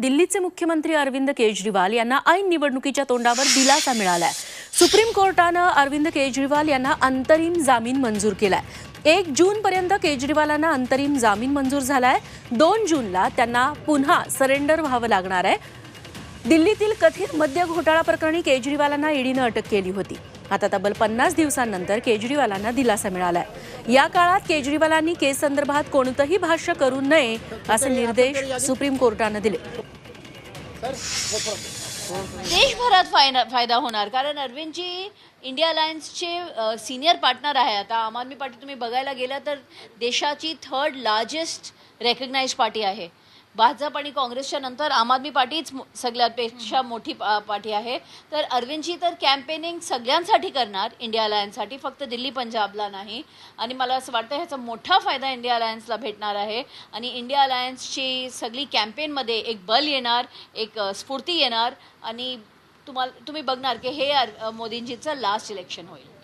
दिल्लीचे मुख्यमंत्री अरविंद केजरीवाल यांना ऐन निवडणुकीच्या तोंडावर दिलासा मिळालाय. सुप्रीम कोर्टानं अरविंद केजरीवाल यांना अंतरिम जामीन मंजूर केलाय. एक जून पर्यंत केजरीवालांना अंतरिम जामीन मंजूर झालाय. दोन जूनला त्यांना पुन्हा सरेंडर व्हावं लागणार आहे. दिल्लीतील कथित मद्य घोटाळा प्रकरणी केजरीवालांना ईडीनं अटक केली होती. आता तब्बल पन्नास दिवसांनंतर केजरीवालांना दिलासा मिळालाय. या काळात केजरीवालांनी केस संदर्भात कोणतंही भाष्य करू नये असे निर्देश सुप्रीम कोर्टानं दिले. देशभरात फायदा फायदा होणार. कारण अरविंदजी इंडिया अलायन्सचे सिनियर पार्टनर आहे आता. आम आदमी पार्टी तुम्ही बघायला गेला तर देशाची थर्ड लार्जेस्ट रेकग्नाइज पार्टी आहे. भाजप आणि काँग्रेसच्या नंतर आम आदमी पार्टीच सगळ्यापेक्षा मोठी पा- पार्टी आहे. तर अरविंदजी तर कॅम्पेनिंग सगळ्यांसाठी करणार इंडिया अलायन्ससाठी फक्त दिल्ली पंजाबला नाही. आणि मला असं वाटतं ह्याचा मोठा फायदा इंडिया अलायन्सला भेटणार आहे. आणि इंडिया अलायन्सची सगळी कॅम्पेनमध्ये एक बल येणार एक स्फूर्ती येणार. आणि तुम्हाला तुम्ही बघणार की हे मोदींजीचं लास्ट इलेक्शन होईल.